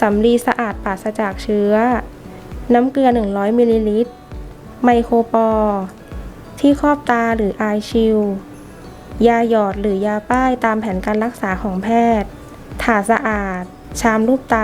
สำลีสะอาดปราศจากเชื้อ น้ำเกลือ 100มิลลิลิตร ไมโครปอร์ที่ครอบตาหรืออายชิลยาหยอดหรือยาป้ายตามแผนการรักษาของแพทย์ ถาดสะอาด ชามรูปไต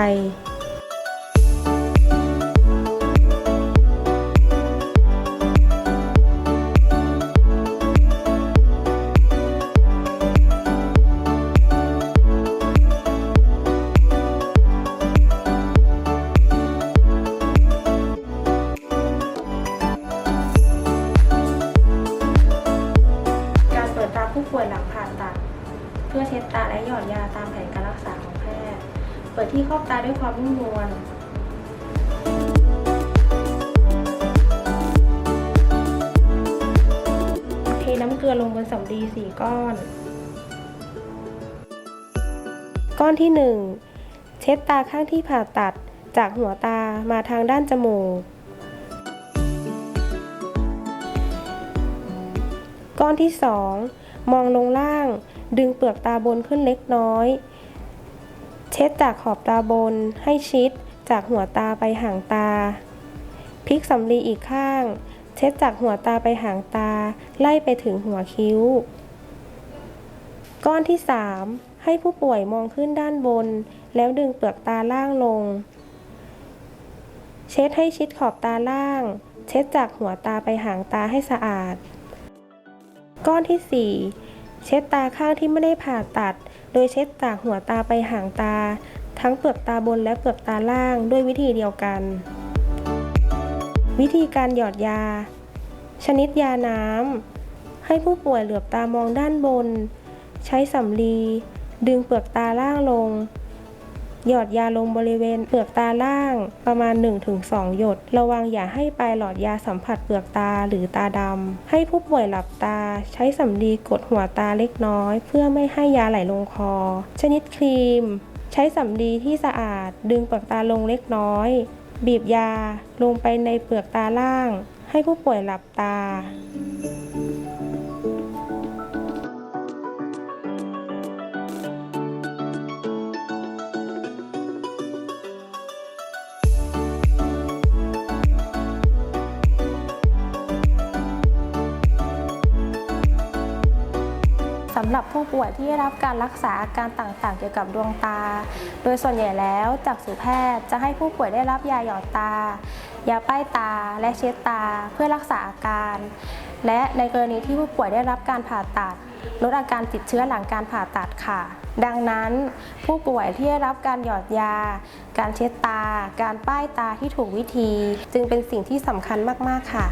พื่อเช็ดตาและหยอดยาตามแผนการรักษาของแพทย์ เปิดที่ครอบตาด้วยความนุ่มนวลเทน้ำเกลือลงบนสำลีสี่ก้อน ก้อนที่หนึ่งเช็ดตาข้างที่ผ่าตัดจากหัวตามาทางด้านจมูก ก้อนที่2 มองลงล่าง ดึงเปลือกตาบนขึ้นเล็กน้อย เช็ดจากขอบตาบนให้ชิดจากหัวตาไปหางตา พลิกสำลีอีกข้าง เช็ดจากหัวตาไปหางตา ไล่ไปถึงหัวคิ้ว ก้อนที่ 3 ให้ผู้ป่วยมองขึ้นด้านบน แล้วดึงเปลือกตาล่างลง เช็ดให้ชิดขอบตาล่าง เช็ดจากหัวตาไปหางตาให้สะอาด ก้อนที่ 4 เช็ดตาข้างที่ไม่ได้ผ่าตัด โดยเช็ดจากหัวตาไปหางตา ทั้งเปลือกตาบนและเปลือกตาล่างด้วยวิธีเดียวกัน วิธีการหยอดยา ชนิดยาน้ำให้ผู้ป่วยเหลือบตามองด้านบน ใช้สำลี ดึงเปลือกตาล่างลง หยอดยาลงบริเวณเปลือกตาล่างประมาณ 1-2 หยด ระวังอย่าให้ปลายหลอดยาสัมผัสเปลือกตาหรือตาดำ ให้ผู้ป่วยหลับตา ใช้สำลีกดหัวตาเล็กน้อย เพื่อไม่ให้ยาไหลลงคอ ชนิดครีม ใช้สำลีที่สะอาด ดึงเปลือกตาลงเล็กน้อย บีบยาลงไปในเปลือกตาล่าง ให้ผู้ป่วยหลับตา สำหรับผู้ป่วยที่ได้รับการรักษาอาการต่างๆ เกี่ยวกับดวงตา โดยส่วนใหญ่แล้วจากสูแพทย์จะให้ผู้ป่วยได้รับยาหยอดตา ยาป้ายตา และเช็ดตาเพื่อรักษาอาการ และในกรณีที่ผู้ป่วยได้รับการผ่าตัดลดอาการติดเชื้อหลังการผ่าตัดค่ะ ดังนั้น ผู้ป่วยที่ได้รับการหยอดยา การเช็ดตา การป้ายตาที่ถูกวิธี จึงเป็นสิ่งที่สำคัญมาก ๆ ค่ะ